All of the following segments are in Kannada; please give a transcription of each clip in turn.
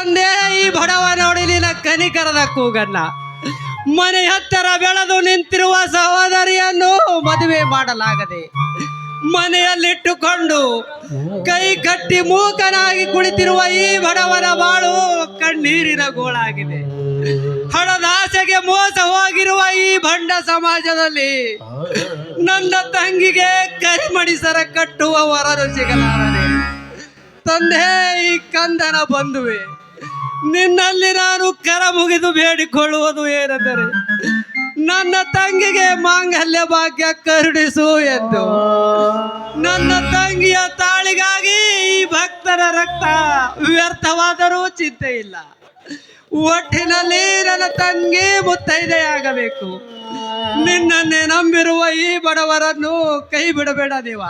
ತಂದೆ, ಈ ಬಡವ ನಿನ್ನ ಕನಿಕರದ ಕೂಗನ್ನ. ಮನೆ ಹತ್ತಿರ ಬೆಳೆದು ನಿಂತಿರುವ ಸಹೋದರಿಯನ್ನು ಮದುವೆ ಮಾಡಲಾಗದೆ ಮನೆಯಲ್ಲಿಟ್ಟುಕೊಂಡು ಕೈ ಕಟ್ಟಿ ಮೂಕನಾಗಿ ಕುಳಿತಿರುವ ಈ ಬಡವನ ಬಾಳು ಕಣ್ಣೀರಿನ ಗೋಳಾಗಿದೆ. ಹಣದಾಸೆಗೆ ಮೋಸ ಹೋಗಿರುವ ಈ ಭಂಡ ಸಮಾಜದಲ್ಲಿ ನನ್ನ ತಂಗಿಗೆ ಕರಿಮಣಿಸರ ಕಟ್ಟುವ ವರರು ಸಿಗಲಾರನೆ ತಂದೆ, ಈ ಕಂದನ ಬಂಧುವೆ ನಿನ್ನಲ್ಲಿ ನಾನು ಕರ ಮುಗಿದು ಬೇಡಿಕೊಳ್ಳುವುದು ಏನೆಂದರೆ ನನ್ನ ತಂಗಿಗೆ ಮಾಂಗಲ್ಯ ಭಾಗ್ಯ ಕರುಣಿಸು ಎಂದು. ನನ್ನ ತಂಗಿಯ ತಾಳಿಗಾಗಿ ಈ ಭಕ್ತರ ರಕ್ತ ವ್ಯರ್ಥವಾದರೂ ಚಿಂತೆ ಇಲ್ಲ. ಒಟ್ಟಿನಲ್ಲಿ ನನ್ನ ತಂಗಿ ಮುತ್ತೈದೆಯಾಗಬೇಕು. ನಿನ್ನನ್ನೇ ನಂಬಿರುವ ಈ ಬಡವರನ್ನು ಕೈ ಬಿಡಬೇಡ ದೇವ.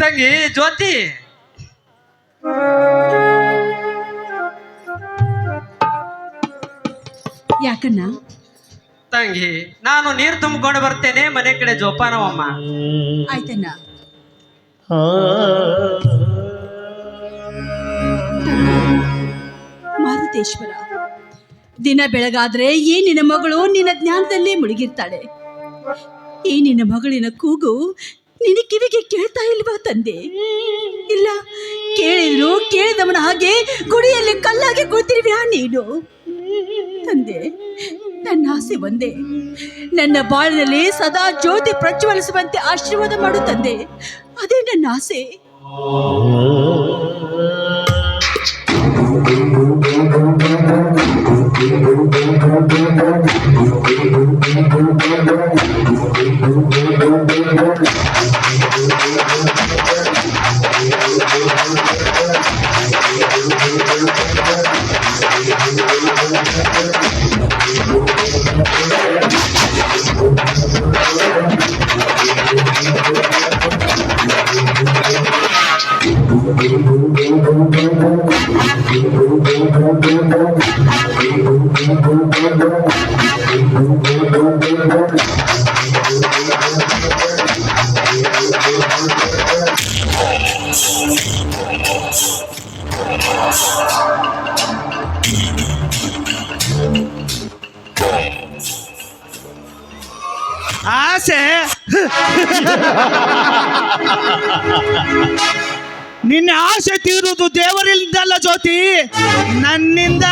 ತಂಗಿ ಜ್ಯೋತಿ. ಯಾಕನ್ನ ತಂಗಿ ನಾನು ನೀರು ತುಂಬಿಕೊಂಡು ಬರ್ತೇನೆ ಮನೆ ಕಡೆ ಜೋಪಾನವಮ್ಮ. ಆಯ್ತಣ್ಣ. ಮಾರುತೇಶ್ವರ ದಿನ ಬೆಳಗಾದ್ರೆ ಈ ನಿನ್ನ ಮಗಳು ನಿನ್ನ ಜ್ಞಾನದಲ್ಲೇ ಮುಳುಗಿರ್ತಾಳೆ. ಈ ನಿನ್ನ ಮಗಳಿನ ಕೂಗು ನಿನ್ನ ಕಿವಿಗೆ ಕೇಳ್ತಾ ಇಲ್ವಾ ತಂದೆ? ಇಲ್ಲ, ಕೇಳಿದ್ರು ಕೇಳಿದವನ ಹಾಗೆ ಗುಡಿಯಲ್ಲಿ ಕಲ್ಲಾಗಿ ಕುಳಿತಿರುವ್ಯಾ ನೀನು? ತಂದೆ, ನನ್ನ ಆಸೆ ಒಂದೇ. ನನ್ನ ಬಾಳಿನಲ್ಲಿ ಸದಾ ಜ್ಯೋತಿ ಪ್ರಜ್ವಲಿಸುವಂತೆ ಆಶೀರ್ವಾದ ಮಾಡು ತಂದೆ. ಅದೇ ನನ್ನ ಆಸೆ. Thank you. ಆಸೆ. ನಿನ್ನ ಆಸೆ ತೀರುವುದು ದೇವರಿಂದಲ್ಲ ಜ್ಯೋತಿ. ನನ್ನಿಂದ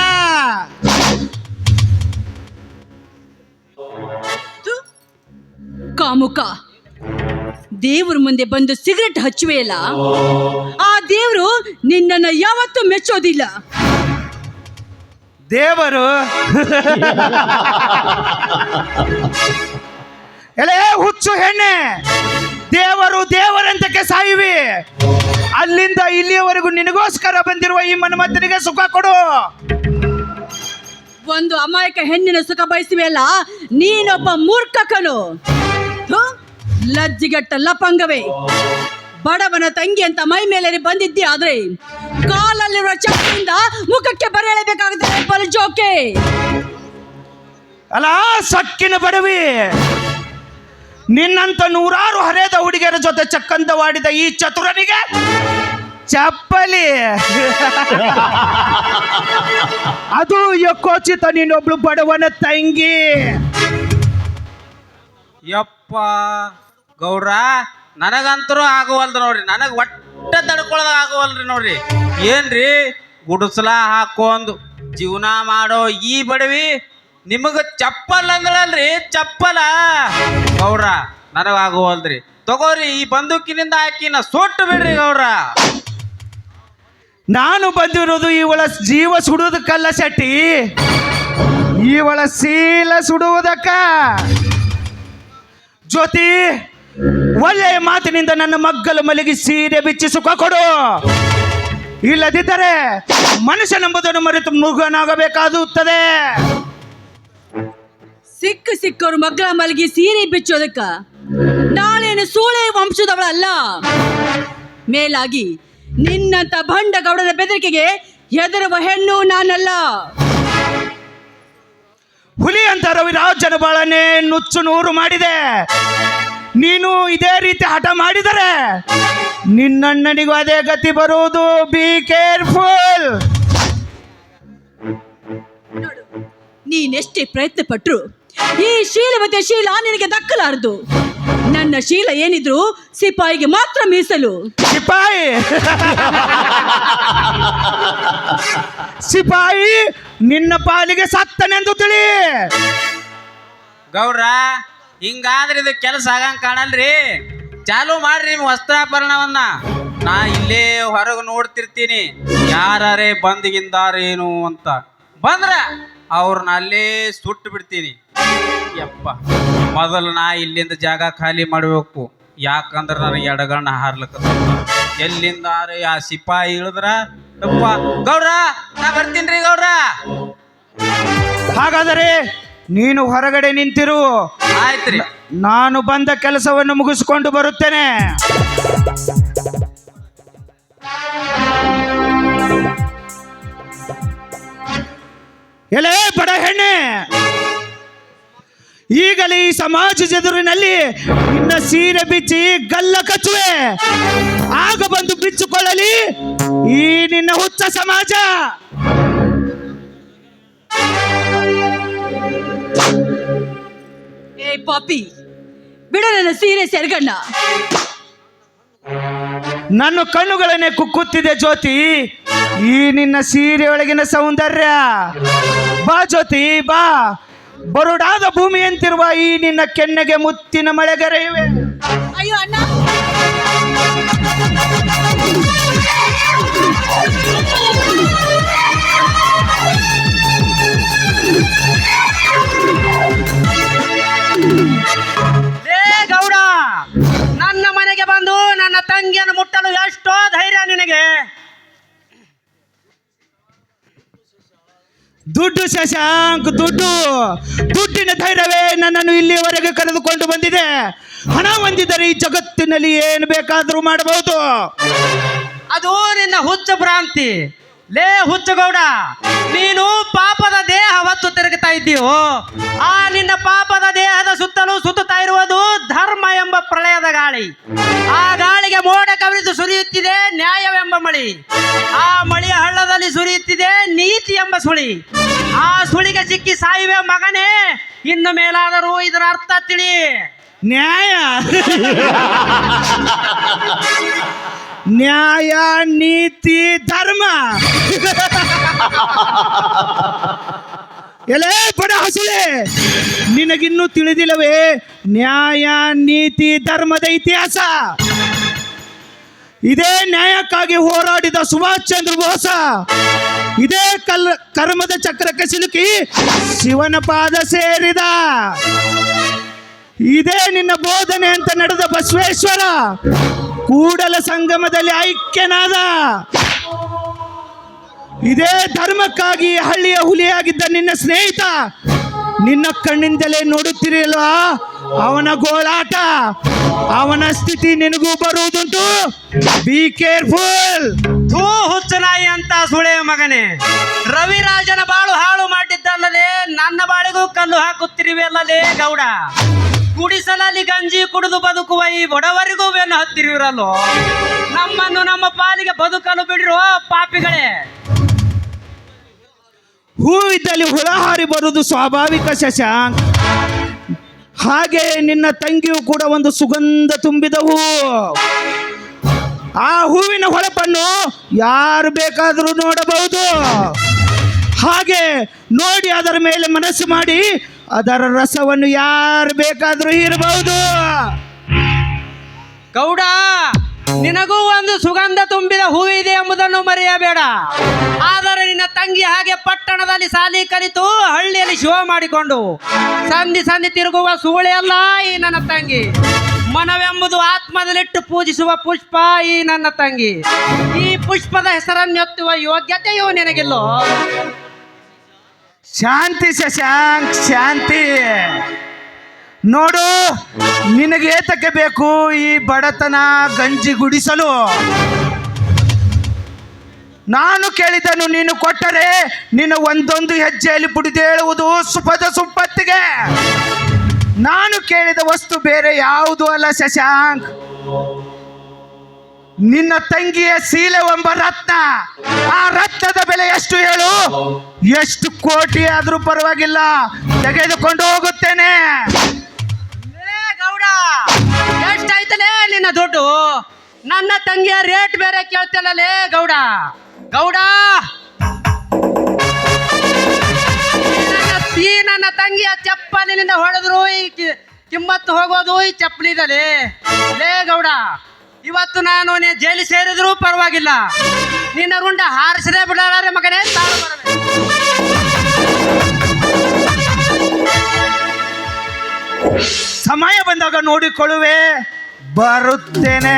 ಕಾಮುಕ ದೇವ್ರ ಮುಂದೆ ಬಂದು ಸಿಗರೆಟ್ ಹಚ್ಚುವೆಯಲ್ಲ ಆ ದೇವರು ನಿನ್ನನ್ನು ಯಾವತ್ತೂ ಮೆಚ್ಚೋದಿಲ್ಲ. ದೇವರು. ಎಲೆ ಹುಚ್ಚು ಹೆಣ್ಣೆ. ದೇವರು ದೇವರಂತಕ್ಕೆ ಸಾಯಿವಿ. ಅಲ್ಲಿಂದ ಇಲ್ಲಿಯವರೆಗೂ ನಿನಗೋಸ್ಕರ ಬಂದಿರುವ ಈ ಮನ್ಮಥನಿಗೆ ಸುಖ ಕೊಡು. ಒಂದು ಅಮಾಯಕ ಹೆಣ್ಣಿನ ಸುಖ ಬಯಸುವೆಯಲ್ಲ ನೀನೊಬ್ಬ ಮೂರ್ಖಕನು. ಲಜ್ಜಿಗೆಟ್ಟ ಲಪಂಗವೇ. ಬಡವನ ತಂಗಿ ಅಂತ ಮೈ ಮೇಲೆ ಬಂದಿದ್ದಿ ಆದ್ರೆ ಕಾಲಲ್ಲಿರುವ ಚಕ್ರದಿಂದ ಮುಖಕ್ಕೆ ಬರೆಯಲೇಬೇಕಾಗುತ್ತೆ ಬಲಜೋಕೆ ಅಲ್ಲ ಸಕ್ಕಿನ ಬಡವಿ, ನಿನ್ನಂತ ನೂರಾರು ಹರೆಯದ ಹುಡುಗಿಯರ ಜೊತೆ ಚಕ್ಕಂದವಾಡಿದ ಈ ಚತುರನಿಗೆ ಚಪ್ಪಲಿ. ಅದು ಯಕೋಚಿತ ನೀನೊಬ್ಳು ಬಡವನ ತಂಗಿ. ಯಪ್ಪ ಗೌರ ನನಗಂತರೂ ಆಗುವಲ್ದು ನೋಡ್ರಿ. ನನಗೆ ಒಟ್ಟ ತಡ್ಕೊಳ್ಳೋದು ಆಗುವಲ್ರಿ ನೋಡ್ರಿ. ಏನ್ರಿ? ಗುಡಿಸಲ ಹಾಕೊಂದು ಜೀವನ ಮಾಡೋ ಈ ಬಡವಿ ನಿಮಗೆ ಚಪ್ಪಲ್ ಅಂದಳಲ್ರಿ, ಚಪ್ಪಲ. ಗೌರ ನನಗಾಗುವಲ್ರಿ ತಗೋರಿ, ಈ ಬಂದೂಕಿನಿಂದ ಹಾಕಿನ ಸೊಟ್ಟು ಬಿಡ್ರಿ ಗೌರ ನಾನು ಬಂದಿರೋದು ಇವಳ ಜೀವ ಸುಡುವುದಕ್ಕಲ್ಲ ಶೆಟ್ಟಿ. ಇವಳ ಸೀಲ ಸುಡುವುದಕ್ಕ. ಜ್ಯೋತಿ, ಒಳ್ಳೆಯ ಮಾತಿನಿಂದ ನನ್ನ ಮಗ್ಗಲು ಮಲಗಿ ಸೀರೆ ಬಿಚ್ಚಿ ಸುಖ ಕೊಡು. ಇಲ್ಲದಿದ್ದರೆ ಮನುಷ್ಯನೆಂಬುದನ್ನು ಮರೆತು ಮೃಗನಾಗಬೇಕಾಗುತ್ತದೆ ಸಿಕ್ಕ ಸಿಕ್ಕರು ಮಗ್ಗಲ ಮಲಗಿ ಸೀರೆ ಬಿಚ್ಚೋದಕ್ಕ? ನಾಳೇನು ಸೂಳೆ ವಂಶದವಳಲ್ಲ? ಮೇಲಾಗಿ ನಿನ್ನಂತ ಭಂಡ ಗೌಡನ ಬೆದರಿಕೆಗೆ ಹೆದರುವ ಹೆಣ್ಣು ನಾನಲ್ಲ. ಹುಲಿ ಅಂತ ರವಿರಾಜನ ಬಾಳನೇ ನುಚ್ಚು ನೂರು ಮಾಡಿದೆ. ನೀನು ಇದೇ ರೀತಿ ಹಠ ಮಾಡಿದರೆ ನಿನ್ನಣ್ಣನಿಗೂ ಅದೇ ಗತಿ ಬರುವುದು. ಬಿ ಕೇರ್ಫುಲ್ ನೋಡು ನೀನೆಷ್ಟೇ ಪ್ರಯತ್ನ ಪಟ್ರು ಈ ಶೀಲವತೆ ಶೀಲ ನಿನಗೆ ದಕ್ಕಲಾರದು. ನನ್ನ ಶೀಲ ಏನಿದ್ರು ಸಿಪಾಯಿಗೆ ಮಾತ್ರ ಮೀಸಲು. ಸಿಪಾಯಿ. ಸಿಪಾಯಿ ನಿನ್ನ ಪಾಲಿಗೆ ಸತ್ತನೆಂದು ತಿಳಿ. ಗೌರ ಹಿಂಗಾದ್ರೆ ಇದು ಕೆಲಸ ಆಗಂಗ್ ಕಾಣಲ್ರಿ. ಚಾಲು ಮಾಡ್ರಿ ನಿಮ್ ವಸ್ತ್ರಾಭರಣವನ್ನ. ನಾ ಇಲ್ಲೇ ಹೊರಗೆ ನೋಡ್ತಿರ್ತೀನಿ. ಯಾರೇ ಬಂದಿಗಿಂದಾರೇನು ಅಂತ. ಬಂದ್ರ ಅವ್ರನ್ನ ಅಲ್ಲೇ ಸುಟ್ಟು ಬಿಡ್ತೀನಿ. ಯಪ್ಪ, ಮೊದಲು ನಾ ಇಲ್ಲಿಂದ ಜಾಗ ಖಾಲಿ ಮಾಡಬೇಕು. ಯಾಕಂದ್ರೆ ನನಗೆ ಎಡಗಣ್ಣ ಹಾರ್ಲಕ್ಕ ಎಲ್ಲಿಂದಾರೆ ಆ ಸಿಪಾಯಿ ಇಳಿದ್ರ ಯಪ್ಪ. ಗೌಡ್ರ ನಾ ಬರ್ತೀನ್ರಿ ಗೌಡ್ರ. ಹಾಗಾದರೆ ನೀನು ಹೊರಗಡೆ ನಿಂತಿರು. ಆಯ್ತ್ರಿ. ನಾನು ಬಂದ ಕೆಲಸವನ್ನು ಮುಗಿಸಿಕೊಂಡು ಬರುತ್ತೇನೆ. ಎಲೆ ಬಡ ಹೆಣ್ಣೆ. ಈಗಲೇ ಈ ಸಮಾಜ ಜದುರಿನಲ್ಲಿ ನಿನ್ನ ಸೀರೆ ಬಿಚ್ಚಿ ಗಲ್ಲ ಕಚ್ಚುವೆ. ಆಗ ಬಂದು ಬಿಚ್ಚಿಕೊಳ್ಳಲಿ. ಈ ನಿನ್ನ ಹುಚ್ಚ ಸಮಾಜ. ಏ ಪಾಪಿ ಬಿಡು ನನ್ನ ಸೀರೆ ಸೆರಗಣ್ಣ. ನನ್ನ ಕಣ್ಣುಗಳನ್ನೇ ಕುಕ್ಕುತ್ತಿದೆ ಜ್ಯೋತಿ. ಈ ನಿನ್ನ ಸೀರೆಯೊಳಗಿನ ಸೌಂದರ್ಯ. ಬಾ ಜ್ಯೋತಿ ಬಾ. ಬರುಡಾದ ಭೂಮಿಯಂತಿರುವ ಈ ನಿನ್ನ ಕೆನ್ನೆಗೆ ಮುತ್ತಿನ ಮಳೆಗರೆಯುವೆ. ಗೌಡ ನನ್ನ ಮನೆಗೆ ಬಂದು ನನ್ನ ತಂಗಿಯನ್ನು ಮುಟ್ಟಲು ಎಷ್ಟೋ ಧೈರ್ಯ ನಿನಗೆ. ದುಡ್ಡು ಶಶಾಂಕ್ ದುಡ್ಡು. ದುಡ್ಡಿನ ಧೈರ್ಯವೇ ನನ್ನನ್ನು ಇಲ್ಲಿಯವರೆಗೆ ಕರೆದುಕೊಂಡು ಬಂದಿದೆ. ಹಣ ಹೊಂದಿದರೆ ಈ ಜಗತ್ತಿನಲ್ಲಿ ಏನು ಬೇಕಾದರೂ ಮಾಡಬಹುದು. ಅದು ನಿನ್ನ ಹುಚ್ಚ ಭ್ರಾಂತಿ. ಲೇ ಹುಚ್ಚಗೌಡ ನೀನು ಪಾಪದ ದೇಹ ಹೊತ್ತು ತಿರುಗುತ್ತಾ ಇದ್ದೀಯೋ? ಆ ನಿನ್ನ ಪಾಪದ ದೇಹದ ಸುತ್ತಲೂ ಸುತ್ತುತ್ತಾ ಇರುವುದು ಧರ್ಮ ಎಂಬ ಪ್ರಳಯದ ಗಾಳಿ. ಆ ಗಾಳಿಗೆ ಮೋಡ ಕವಿದು ಸುರಿಯುತ್ತಿದೆ ನ್ಯಾಯವೆಂಬ ಮಳಿ. ಆ ಮಳಿಯ ಹಳ್ಳದಲ್ಲಿ ಸುರಿಯುತ್ತಿದೆ ನೀತಿ ಎಂಬ ಸುಳಿ. ಆ ಸುಳಿಗೆ ಸಿಕ್ಕಿ ಸಾಯುವೆ ಮಗನೇ ಇನ್ನು ಮೇಲಾದರೂ ಇದರ ಅರ್ಥ ತಿಳಿ ನ್ಯಾಯ. ನ್ಯಾಯ, ನೀತಿ, ಧರ್ಮ. ಎಲೆ ಬಡ ಹಸುಳೆ, ನಿನಗಿನ್ನೂ ತಿಳಿದಿಲ್ಲವೇ? ನ್ಯಾಯ, ನೀತಿ, ಧರ್ಮದ ಇತಿಹಾಸ. ಇದೇ ನ್ಯಾಯಕ್ಕಾಗಿ ಹೋರಾಡಿದ ಸುಭಾಷ್ ಚಂದ್ರ ಬೋಸ, ಇದೇ ಕಲ್, ಕರ್ಮದ ಚಕ್ರಕ್ಕೆ ಸಿಲುಕಿ ಶಿವನ ಪಾದ ಸೇರಿದ. ಇದೇ ನಿನ್ನ ಬೋಧನೆ ಅಂತ ನಡೆದ ಬಸವೇಶ್ವರ ಕೂಡಲ ಸಂಗಮದಲ್ಲಿ ಐಕ್ಯನಾದ. ಇದೇ ಧರ್ಮಕ್ಕಾಗಿ ಹಳ್ಳಿಯ ಹುಲಿಯಾಗಿದ್ದ ನಿನ್ನ ಸ್ನೇಹಿತ, ನಿನ್ನ ಕಣ್ಣಿಂದಲೇ ನೋಡುತ್ತಿರಲ್ವಾ ಅವನ ಗೋಳಾಟ, ಅವನ ಸ್ಥಿತಿ ನಿನಗೂ ಬರುವುದುಂಟು? ಬಿ ಕೇರ್ಫುಲ್ ಥೂ ಹುಚ್ಚನಾಯಿ ಅಂತ ಸುಳೆ ಮಗನೇ. ರವಿರಾಜನ ಬಾಳು ಹಾಳು ಮಾಡಿದ್ದಲ್ಲದೆ ನನ್ನ ಬಾಳಿಗೂ ಕಲ್ಲು ಹಾಕುತ್ತಿರುವೆಲ್ಲಲೇ ಗೌಡ. ಗುಡಿಸಲಲ್ಲಿ ಗಂಜಿ ಕುಡಿದು ಬದುಕುವ ಈ ಬಡವರಿಗೂ ಬೆನ್ನು ಹತ್ತಿರುವಿರಲ್ಲೋ. ನಮ್ಮನ್ನು ನಮ್ಮ ಪಾಲಿಗೆ ಬದುಕಲು ಬಿಡಿರೋ ಪಾಪಿಗಳೇ. ಹೂ ಇದ್ದಲ್ಲಿ ಹುಳ ಹಾರಿ ಬರುವುದು ಸ್ವಾಭಾವಿಕ ಶಶಾಂಕ್. ಹಾಗೆ ನಿನ್ನ ತಂಗಿಯು ಕೂಡ ಒಂದು ಸುಗಂಧ ತುಂಬಿದ ಹೂ ಆ ಹೂವಿನ ಹೊಳಪನ್ನು ಯಾರು ಬೇಕಾದರೂ ನೋಡಬಹುದು. ಹಾಗೆ ನೋಡಿ ಅದರ ಮೇಲೆ ಮನಸ್ಸು ಮಾಡಿ ಅದರ ರಸವನ್ನು ಯಾರು ಬೇಕಾದರೂ ಇರಬಹುದು ಗೌಡ, ನಿನಗೂ ಒಂದು ಸುಗಂಧ ತುಂಬಿದ ಹೂವಿದೆ ಎಂಬುದನ್ನು ಮರೆಯಬೇಡ. ಆದರೆ ನಿನ್ನ ತಂಗಿ ಹಾಗೆ ಪಟ್ಟಣದಲ್ಲಿ ಸಾಲಿ ಕಲಿತು ಹಳ್ಳಿಯಲ್ಲಿ ಶಿವ ಮಾಡಿಕೊಂಡು ಸಂಧಿ ಸಂಧಿ ತಿರುಗುವ ಸೂಳೆ ಅಲ್ಲ ಈ ನನ್ನ ತಂಗಿ. ಮನವೆಂಬುದು ಆತ್ಮದಲ್ಲಿಟ್ಟು ಪೂಜಿಸುವ ಪುಷ್ಪ ಈ ನನ್ನ ತಂಗಿ. ಈ ಪುಷ್ಪದ ಹೆಸರನ್ನೆತ್ತುವ ಯೋಗ್ಯತೆಯು ನಿನಗಿಲ್ಲೋ. ಶಾಂತಿ ಶಶಾಂಕ್, ಶಾಂತಿ. ನೋಡು, ನಿನಗೆ ಏತಕ್ಕೆ ಬೇಕು? ಈ ಬಡತನ ಗಂಜಿ ಗುಡಿಸಲು ನಾನು ಕೇಳಿದನು ನೀನು ಕೊಟ್ಟರೆ ನಿನ್ನ ಒಂದೊಂದು ಹೆಜ್ಜೆಯಲ್ಲಿ ಪುಡಿದೇಳುವುದು ಸುಪದ ಸುಪ್ಪತ್ತಿಗೆ ನಾನು ಕೇಳಿದ ವಸ್ತು ಬೇರೆ ಯಾವುದು ಅಲ್ಲ ಶಶಾಂಕ್. ನಿನ್ನ ತಂಗಿಯ ಸೀಲೆ ಎಂಬ ರತ್ನ. ಆ ರತ್ನದ ಬೆಲೆ ಎಷ್ಟು ಹೇಳು? ಎಷ್ಟು ಕೋಟಿ ಆದ್ರೂ ಪರವಾಗಿಲ್ಲ. ತೆಗೆದುಕೊಂಡು ಹೋಗುತ್ತೇನೆ. ಗೌಡ, ಎಷ್ಟಾಯ್ತಲೇ ನಿನ್ನ ದುಡ್ಡು? ನನ್ನ ತಂಗಿಯ ರೇಟ್ ಬೇರೆ ಕೇಳ್ತಿಲ್ಲಲೇ ಗೌಡ? ಗೌಡ ಈ ನನ್ನ- ತಂಗಿಯ ಚಪ್ಪಲಿನಿಂದ ಹೊಡೆದ್ರು, ಈ ಕಿ- ಕಿಮ್ಮತ್ತು ಹೋಗೋದು ಈ ಚಪ್ಪಲಿದಲ್ಲಿ ಲೇ ಗೌಡ, ಇವತ್ತು ನಾನು ನೀ ಜೈಲು ಸೇರಿದ್ರು ಪರವಾಗಿಲ್ಲ. ನಿನ್ನ ರುಂಡ ಹಾರಿಸದೆ ಬಿಡಲಾರೆ ಮಗನೇ, ತಾಳು ಸಮಯ ಬಂದಾಗ ನೋಡಿಕೊಳ್ಳುವೆ, ಬರುತ್ತೇನೆ.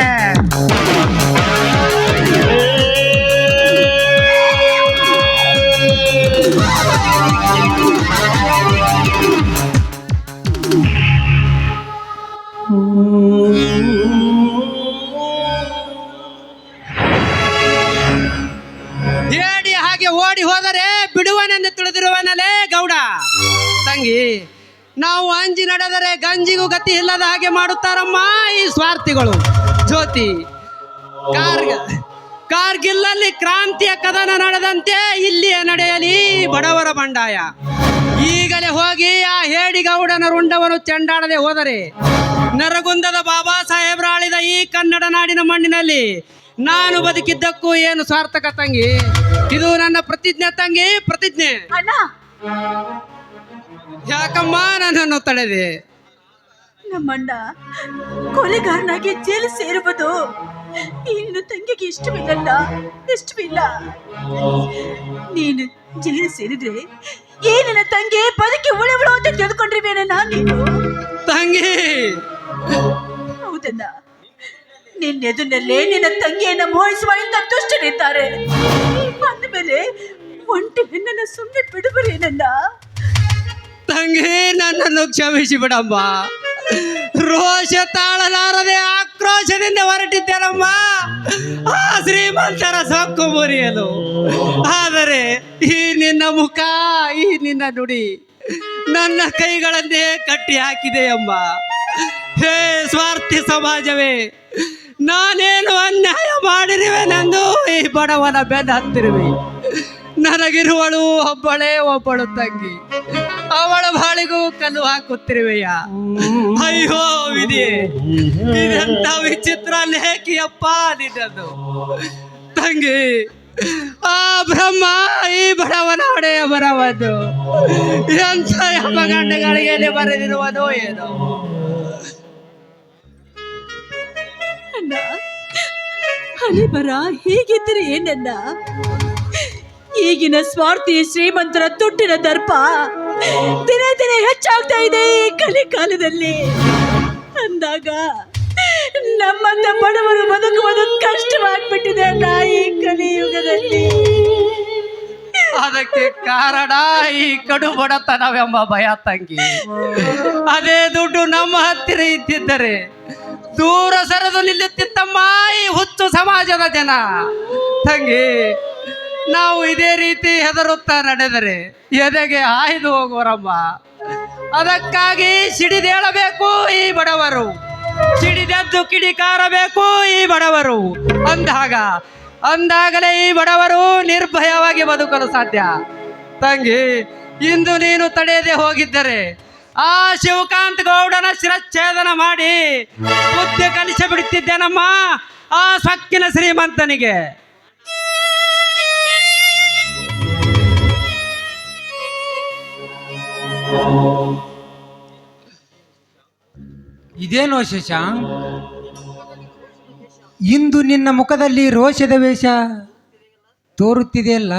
ಗಂಜಿಗೂ ಗತಿ ಇಲ್ಲದ ಹಾಗೆ ಮಾಡುತ್ತಾರಮ್ಮ ಈ ಸ್ವಾರ್ಥಿಗಳು. ಜ್ಯೋತಿ ಕಾರ್ಗ ಕಾರ್ಗಿಲ್ಲಲ್ಲಿ ಕ್ರಾಂತಿಯ ಕದನ ನಡೆದಂತೆ ಇಲ್ಲಿಯೇ ನಡೆಯಲಿ ಬಡವರ ಬಂಡಾಯ. ಈಗಲೇ ಹೋಗಿ ಆ ಹೇಡಿಗೌಡನ ರುಂಡವನ್ನು ಚೆಂಡಾಡದೆ ಹೋದರೆ ನರಗುಂದದ ಬಾಬಾ ಸಾಹೇಬ್ರಾಳಿದ ಈ ಕನ್ನಡ ನಾಡಿನ ಮಣ್ಣಿನಲ್ಲಿ ನಾನು ಬದುಕಿದ್ದಕ್ಕೂ ಏನು ಸಾರ್ಥಕ ತಂಗಿ? ಇದು ನನ್ನ ಪ್ರತಿಜ್ಞೆ ತಂಗಿ ಪ್ರತಿಜ್ಞೆ. ಅಣ್ಣ. ಯಾಕಮ್ಮ ನನ್ನನ್ನು ತಡೆದೆ? ನಮ್ಮಣ್ಣ ಕೊಲೆಗಾರನಾಗಿ ಜೈಲು ಸೇರುವುದು ನೀನು ತಂಗಿಗೆ ಇಷ್ಟವಿಲ್ಲಲ್ಲ ಇಷ್ಟವಿಲ್ಲ. ನೀನು ಜೈಲು ಸೇರಿದ್ರೆ ಏ ನನ್ನ ತಂಗಿ ಬದುಕಿ ಉಳಿವಳು ಅಂತ ತಿಳ್ಕೊಂಡಿರುವೇನ ನೀನು ತಂಗಿ! ಹೌದಣ್ಣ ನಿನ್ನೆದುನಲ್ಲೇ ನಿನ್ನ ತಂಗಿಯನ್ನ ಮೋಹಿಸುವ ಇಂಥ ದುಷ್ಟರಿದ್ದಾರೆ. ಅಂದಮೇಲೆ ಒಂಟಿ ಹೆಣ್ಣನ್ನ ಸುಮ್ಮನೆ ಬಿಡುವರೇನಣ್ಣ ತಂಗಿ ನನ್ನನ್ನು ಕ್ಷಮಿಸಿ ಬಿಡಮ್ಮ. ರೋಷ ತಾಳಲಾರದೆ ಆಕ್ರೋಶದಿಂದ ಹೊರಟಿದ್ದೇನಮ್ಮ. ಆ ಶ್ರೀಮಂತರ ಸೊಕ್ಕು ಮುರಿಯಲು. ಆದರೆ ಈ ನಿನ್ನ ಮುಖ, ಈ ನಿನ್ನ ನುಡಿ ನನ್ನ ಕೈಗಳನ್ನೇ ಕಟ್ಟಿ ಹಾಕಿದೆ ಹಾಕಿದೆಯಮ್ಮ. ಹೇ ಸ್ವಾರ್ಥಿ ಸಮಾಜವೇ, ನಾನೇನು ಅನ್ಯಾಯ ಮಾಡಿರುವೆನೆಂದು ಈ ಬಡವನ ಬೆನ್ನ ಹತ್ತಿರುವೆ ನನಗಿರುವಳು ಒಬ್ಬಳೇ ಒಬ್ಬಳು ತಂಗಿ. ಅವಳ ಬಾಳಿಗೂ ಕಲ್ಲು ಹಾಕುತ್ತಿರುವೆಯ. ಅಯ್ಯೋ ವಿಧಿ ಇದೆಂತ ವಿಚಿತ್ರ ಲೇಖಿಯಪ್ಪ ನಿನ್ನದು. ತಂಗಿ ಆ ಬ್ರಹ್ಮ ಈ ಬಡವನ ಒಡೆಯ ಬರವದು. ಎಂತ ಯಮಗಂಡಗಳಿಗೆ ಬರೆದಿರುವುದು ಏನು. ಅಣ್ಣ ಹಣೆ ಬರ ಹೀಗಿದ್ದರೆ ಏನನ್ನ ಈಗಿನ ಸ್ವಾರ್ಥಿ ಶ್ರೀಮಂತರ ತುಟ್ಟಿನ ದರ್ಪ ದಿನೇ ದಿನೇ ಹೆಚ್ಚಾಗ್ತಾ ಇದೆ ಈ ಕಲಿ ಕಾಲದಲ್ಲಿ ಅಂದಾಗ ನಮ್ಮಂತ ಬಡವರು ಬದುಕುವುದು ಕಷ್ಟವಾಗ್ಬಿಟ್ಟಿದೆ ಈ ಕಲಿಯುಗದಲ್ಲಿ. ಅದಕ್ಕೆ ಕಾರಣ ಈ ಕಡು ಬಡತನವೆಂಬ ಭಯ ತಂಗಿ. ಅದೇ ದುಡ್ಡು ನಮ್ಮ ಹತ್ತಿರ ಇದ್ದಿದ್ದರೆ ದೂರ ಸರಿದು ನಿಲ್ಲುತ್ತಿತ್ತಮ್ಮ ಈ ಹುಚ್ಚು ಸಮಾಜದ ಜನ. ತಂಗಿ ನಾವು ಇದೇ ರೀತಿ ಹೆದರುತ್ತಾ ನಡೆದರೆ ಎದೆಗೆ ಆಯ್ದು ಹೋಗೋರಮ್ಮ ಅದಕ್ಕಾಗಿ ಸಿಡಿದೇಳಬೇಕು ಈ ಬಡವರು. ಸಿಡಿದೆದ್ದು ಕಿಡಿಕಾರಬೇಕು ಈ ಬಡವರು. ಅಂದಾಗ, ಅಂದಾಗಲೇ ಈ ಬಡವರು ನಿರ್ಭಯವಾಗಿ ಬದುಕಲು ಸಾಧ್ಯ. ತಂಗಿ, ಇಂದು ನೀನು ತಡೆಯದೆ ಹೋಗಿದ್ದರೆ ಆ ಶಿವಕಾಂತ್ ಗೌಡನ ಶಿರಚ್ಛೇದನ ಮಾಡಿ ಬುದ್ಧಿ ಕಲಿಸಿ ಬಿಡುತ್ತಿದ್ದೇನಮ್ಮ? ಆ ಸಕ್ಕಿನ ಶ್ರೀಮಂತನಿಗೆ. ಇದೇನೋ ಶಶಾಂಕ್ ಇಂದು ನಿನ್ನ ಮುಖದಲ್ಲಿ ರೋಷದ ವೇಷ ತೋರುತ್ತಿದೆಯಲ್ಲ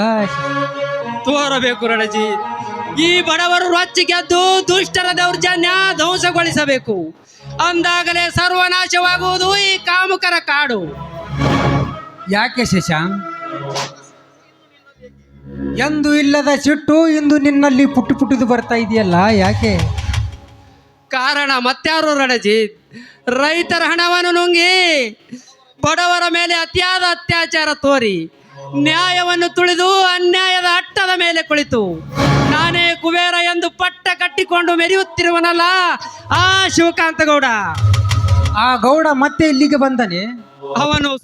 ತೋರಬೇಕು ರಣಜಿ. ಈ ಬಡವರು ರೊಚ್ಚಿಗೆದ್ದು ದುಷ್ಟರ ದೌರ್ಜನ್ಯ ಧ್ವಂಸಗೊಳಿಸಬೇಕು. ಅಂದಾಗಲೇ ಸರ್ವನಾಶವಾಗುವುದು ಈ ಕಾಮುಕರ ಕಾಡು. ಯಾಕೆ ಶಶಾಂಕ್? ಎಂದು ಇಲ್ಲದ ಸಿಟ್ಟು ಇಂದು ನಿನ್ನಲ್ಲಿ ಪುಟ್ಟು ಪುಟ್ಟಿದು ಬರ್ತಾ ಇದೆಯಲ್ಲ ಯಾಕೆ? ಕಾರಣ ಮತ್ಯಾರು ರಣಜಿ. ರೈತರ ಹಣವನ್ನು ನುಂಗಿ ಬಡವರ ಮೇಲೆ ಅತಿಯಾದ ಅತ್ಯಾಚಾರ ತೋರಿ ನ್ಯಾಯವನ್ನು ತುಳಿದು ಅನ್ಯಾಯದ ಅಟ್ಟದ ಮೇಲೆ ಕುಳಿತು. ನಾನೇ ಕುಬೇರ ಎಂದು ಪಟ್ಟ ಕಟ್ಟಿಕೊಂಡು ಮೆರೆಯುತ್ತಿರುವನಲ್ಲ ಆ ಶಿವಕಾಂತ ಗೌಡ ಆ ಗೌಡ ಮತ್ತೆ ಇಲ್ಲಿಗೆ ಬಂದನೆ? ಅವನು